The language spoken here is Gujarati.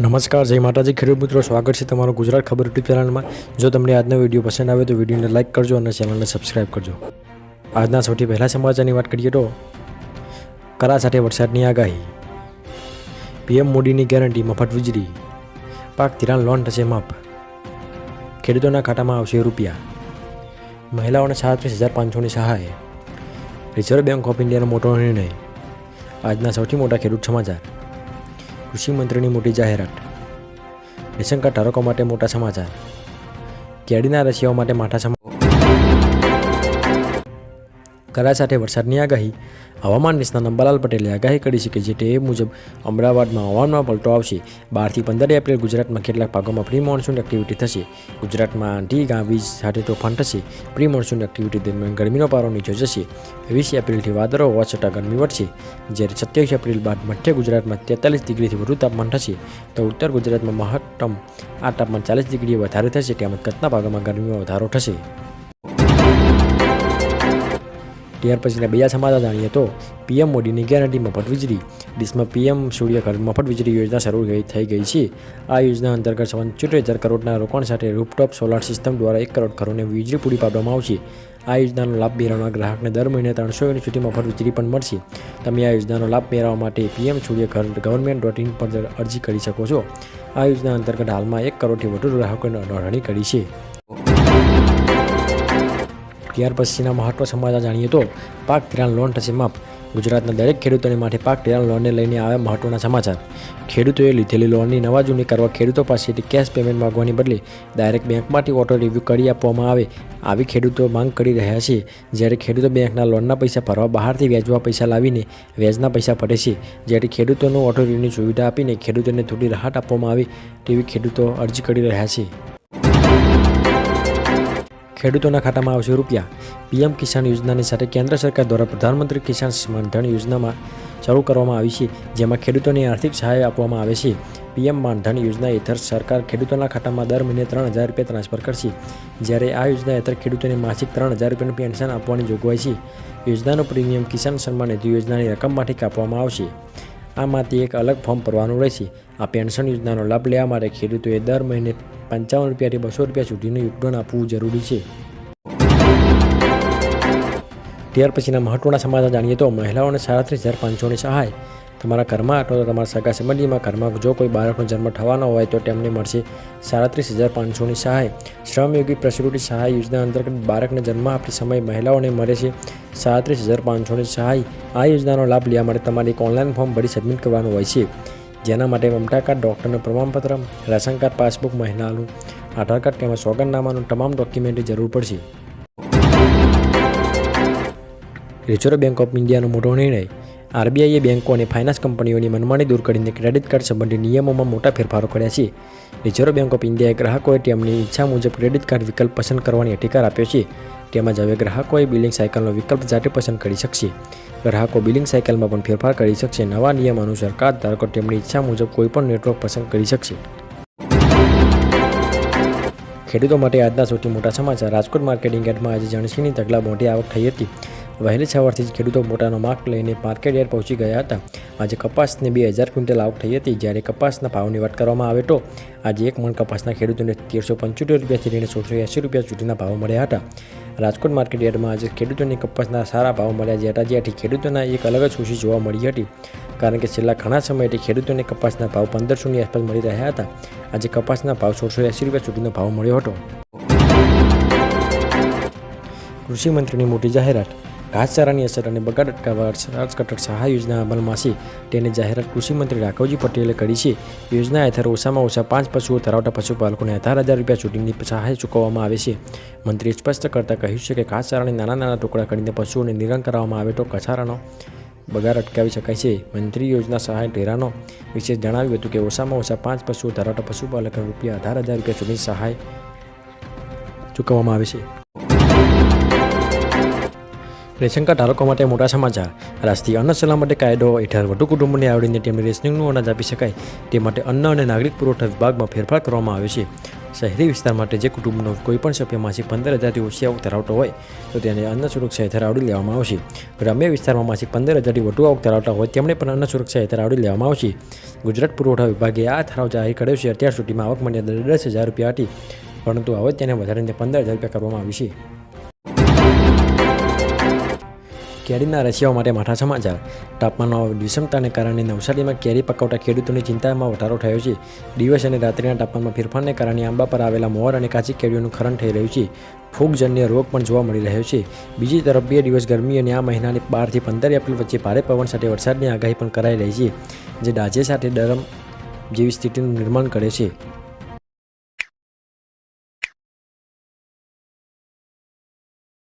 નમસ્કાર, જય માતાજી. ખેડૂત મિત્રો, સ્વાગત છે તમારું ગુજરાત ખબર યુટ્યુબ ચેનલમાં. જો તમને આજનો વીડિયો પસંદ આવે તો વિડીયોને લાઇક કરજો અને ચેનલને સબસ્ક્રાઇબ કરજો. આજના સૌથી પહેલા સમાચારની વાત કરીએ તો, કરા સાથે વરસાદની આગાહી. પીએમ મોદીની ગેરંટી, મફત વીજળી. પાક ધિરાણ લોન થશે માફ. ખેડૂતોના ખાતામાં આવશે રૂપિયા. મહિલાઓને સાડત્રીસ હજાર પાંચસોની સહાય. રિઝર્વ બેંક ઓફ ઇન્ડિયાનો મોટો નિર્ણય. આજના સૌથી મોટા ખેડૂત સમાચાર. કૃષિ મંત્રીની મોટી જાહેરાત. રેશન ધારકો માટે મોટા સમાચાર. કેડીના રસિયાઓ માટે માઠા સમાચાર. કરા સાથે વરસાદની આગાહી. હવામાન નિષ્ણાત અંબાલાલ પટેલે આગાહી કરી છે કે જે તે મુજબ અમદાવાદમાં હવામાનમાં પલટો આવશે. બારથી પંદર એપ્રિલ ગુજરાતમાં કેટલાક ભાગોમાં પ્રી મોન્સૂન એક્ટિવિટી થશે. ગુજરાતમાં આંધી ગાંવીજ સાથે તોફાન થશે. પ્રી મોન્સૂન એક્ટિવિટી દરમિયાન ગરમીનો પારો નીચો જશે. વીસ એપ્રિલથી વાદળો હોવા છતાં ગરમી વધશે. જ્યારે સત્યાવીસ એપ્રિલ બાદ મધ્ય ગુજરાતમાં તેતાલીસ ડિગ્રીથી વધુ તાપમાન થશે. તો ઉત્તર ગુજરાતમાં મહત્તમ આ તાપમાન ચાલીસ ડિગ્રી વધારે થશે. તેમજ કચ્છના ભાગોમાં ગરમીમાં વધારો થશે. ત્યાર પછીના બીજા સમાચાર જાણીએ તો પીએમ મોદીની ગેરંટી મફત વીજળી દેશમાં પીએમ સૂર્યઘર મફત વીજળી યોજના શરૂ થઈ ગઈ છે. આ યોજના અંતર્ગત પંચોતેર હજાર કરોડના રોકાણ સાથે રૂપટોપ સોલાર સિસ્ટમ દ્વારા એક કરોડ ઘરોને વીજળી પૂરી પાડવામાં આવશે. આ યોજનાનો લાભ મેળવવા ગ્રાહકને દર મહિને ત્રણસો યુનિટ સુધી મફત વીજળી પણ મળશે. તમે આ યોજનાનો લાભ મેળવવા માટે PM Suryaghar government dot in પર અરજી કરી શકો છો. આ યોજના અંતર્ગત હાલમાં એક કરોડથી વધુ ગ્રાહકોને નોંધણી કરી છે. ત્યાર પછીના મહત્વ સમાચાર જાણીએ તો પાક ધિરાણ લોન થશે માફ ગુજરાતના દરેક ખેડૂતોને માટે પાક ધિરાણ લોનને લઈને આવ્યા મહત્વના સમાચાર. ખેડૂતોએ લીધેલી લોનની નવા જૂની કરવા ખેડૂતો પાસેથી કેશ પેમેન્ટ માગવાની બદલે ડાયરેક્ટ બેંકમાંથી ઓટો રિવ્યૂ કરી આપવામાં આવે આવી ખેડૂતો માંગ કરી રહ્યા છે. જ્યારે ખેડૂતો બેંકના લોનના પૈસા ભરવા બહારથી વ્યાજવા પૈસા લાવીને વ્યાજના પૈસા ભરે છે. જ્યારે ખેડૂતોનું ઓટો રિવ્યુની સુવિધા આપીને ખેડૂતોને થોડી રાહત આપવામાં આવે તેવી ખેડૂતો અરજી કરી રહ્યા છે. ખેડૂતોના ખાતામાં આવશે રૂપિયા. પીએમ કિસાન યોજનાની સાથે કેન્દ્ર સરકાર દ્વારા પ્રધાનમંત્રી કિસાન સન્માન ધન યોજનામાં શરૂ કરવામાં આવી છે, જેમાં ખેડૂતોને આર્થિક સહાય આપવામાં આવે છે. પીએમ માનધન યોજના હેઠળ સરકાર ખેડૂતોના ખાતામાં દર મહિને ત્રણ હજાર રૂપિયા ટ્રાન્સફર કરશે. જ્યારે આ યોજના હેઠળ ખેડૂતોને માસિક ત્રણ હજાર રૂપિયાનું પેન્શન આપવાની જોગવાઈ છે. યોજનાનું પ્રીમિયમ કિસાન સન્માન નિધિ યોજનાની રકમમાંથી કાપવામાં આવશે. આમાંથી એક અલગ ફોર્મ ભરવાનું રહેશે. આ પેન્શન યોજનાનો લાભ લેવા માટે ખેડૂતોએ દર મહિને પંચાવન રૂપિયાથી બસો રૂપિયા સુધીનું યોગદાન આપવું જરૂરી છે. ત્યાર પછીના મહત્વના સમાચાર જાણીએ તો મહિલાઓને સાડત્રીસ હજાર પાંચસોની સહાય. તમારા ઘરમાં અથવા તો તમારા સગા સંબંધીમાં ઘરમાં જો કોઈ બાળકનો જન્મ થવાનો હોય તો તેમને મળશે સાડત્રીસ હજાર પાંચસોની સહાય. શ્રમયોગી પ્રસૂતિ સહાય યોજના અંતર્ગત બાળકને જન્મ આપતી સમયે મહિલાઓને મળે છે સાડત્રીસ હજાર પાંચસોની સહાય. આ યોજનાનો લાભ લેવા માટે તમારે એક ઓનલાઈન ફોર્મ ભરી સબમિટ કરવાનું હોય છે. જેના માટે મમતા કાર્ડ ડૉક્ટરનું પ્રમાણપત્ર રાશન કાર્ડ પાસબુક મહિલાનું આધાર કાર્ડ તેમજ સોગંદનામાનું તમામ ડોક્યુમેન્ટની જરૂર પડશે. રિઝર્વ બેંક ઓફ ઇન્ડિયાનો મોટો નિર્ણય આરબીઆઈએ બેન્કો અને ફાઇનાન્સ કંપનીઓની મનમાની દૂર કરીને ક્રેડિટ કાર્ડ સંબંધી નિયમોમાં મોટા ફેરફારો કર્યા છે. રિઝર્વ બેન્ક ઓફ ઇન્ડિયાએ ગ્રાહકોએ તેમની ઈચ્છા મુજબ ક્રેડિટ કાર્ડ વિકલ્પ પસંદ કરવાની અધિકાર આપ્યો છે. તેમજ હવે ગ્રાહકોએ બિલિંગ સાયકલનો વિકલ્પ જાતે પસંદ કરી શકશે. ગ્રાહકો બિલિંગ સાયકલમાં પણ ફેરફાર કરી શકશે. નવા નિયમ અનુસાર કાર્ડ ધારકો તેમની ઈચ્છા મુજબ કોઈપણ નેટવર્ક પસંદ કરી શકશે. ખેડૂતો માટે આજના સૌથી મોટા સમાચાર. રાજકોટ માર્કેટિંગ યાર્ડમાં આજે જણસીની તગલા મોટી આવક થઈ હતી. વહેલી સવારથી જ ખેડૂતો મોટાનો માર્ક લઈને માર્કેટ યાર્ડ પહોંચી ગયા હતા. આજે કપાસને બે હજાર ક્વિન્ટલ આવક થઈ હતી. જ્યારે કપાસના ભાવની વાત કરવામાં આવે તો આજે એક મણ કપાસના ખેડૂતોને તેરસો પંચોતેર રૂપિયાથી લઈને સોળસો એંસી રૂપિયા સુધીના ભાવ મળ્યા હતા. રાજકોટ માર્કેટ યાર્ડમાં આજે ખેડૂતોને કપાસના સારા ભાવ મળ્યા હતા જ્યાંથી ખેડૂતોના એક અલગ જ ખુશી જોવા મળી હતી. કારણ કે છેલ્લા ઘણા સમયથી ખેડૂતોને કપાસના ભાવ પંદરસોની આસપાસ મળી રહ્યા હતા. આજે કપાસના ભાવ સોળસો એંસી રૂપિયા સુધીનો ભાવ મળ્યો હતો. કૃષિ મંત્રીની મોટી જાહેરાત. ઘાસચારાની અસર અને બગાડ અટકાવવા અર્થકટર સહાય યોજના અમલમાં છે. તેની જાહેરાત કૃષિમંત્રી રાઘવજી પટેલે કરી છે. યોજના હેઠળ ઓછામાં ઓછા પાંચ પશુઓ ધરાવતા પશુપાલકોને અઢાર હજાર રૂપિયા સુધીની સહાય ચૂકવવામાં આવે છે. મંત્રીએ સ્પષ્ટ કરતાં કહ્યું છે કે ઘાસચારાને નાના નાના ટુકડા કરીને પશુઓને નિરણ કરવામાં આવે તો કચારાનો બગાડ અટકાવી શકાય છે. મંત્રી યોજના સહાય ઢેરાનો વિશે જણાવ્યું હતું કે ઓછામાં ઓછા પાંચ પશુઓ ધરાવતા પશુપાલકને રૂપિયા અઢાર હજાર રૂપિયા ચૂંટણી સહાય ચૂકવવામાં આવે છે. રેશન કાર્ડ ધારકો માટે મોટા સમાચાર. રાષ્ટ્રીય અન્ન સલામતી કાયદો હેઠળ વધુ કુટુંબોને આવડીને તેમને રેશનિંગનું અનાજ આપી શકાય. તે માટે અન્ન અને નાગરિક પુરવઠા વિભાગમાં ફેરફાર કરવામાં આવ્યો છે. શહેરી વિસ્તાર માટે જે કુટુંબનો કોઈપણ સભ્ય માસિક પંદર હજારથી ઓછી આવક ધરાવતો હોય, તો તેને અન્ન સુરક્ષા હેઠળ આવડી લેવામાં આવશે. ગ્રામ્ય વિસ્તારમાં માસિક પંદર હજારથી વધુ આવક ધરાવતા હોય, તેમણે પણ અન્ન સુરક્ષા હેઠળ આવડી લેવામાં આવશે. ગુજરાત પુરવઠા વિભાગે આ ઠરાવ જાહેર કર્યો છે. અત્યાર સુધીમાં આવક મર્યાદા દસ હજાર રૂપિયા હતી, પરંતુ હવે તેને વધારીને પંદર હજાર રૂપિયા કરવામાં આવી છે. કેરીના રસિયાઓ માટે માઠા સમાચાર. તાપમાનમાં વિષમતાને કારણે નવસારીમાં કેરી પકવતા ખેડૂતોની ચિંતામાં વધારો થયો છે. દિવસ અને રાત્રિના તાપમાનમાં ફેરફારને કારણે આંબા પર આવેલા મોર અને કાચી કેરીઓનું ખરણ થઈ રહ્યું છે. ફૂગજન્ય રોગ પણ જોવા મળી રહ્યો છે. બીજી તરફ બે દિવસ ગરમી અને આ મહિનાની બારથી પંદર એપ્રિલ વચ્ચે ભારે પવન સાથે વરસાદની આગાહી પણ કરાઈ રહી છે, જે ડાજે સાથે ડરમ જેવી સ્થિતિનું નિર્માણ કરે છે.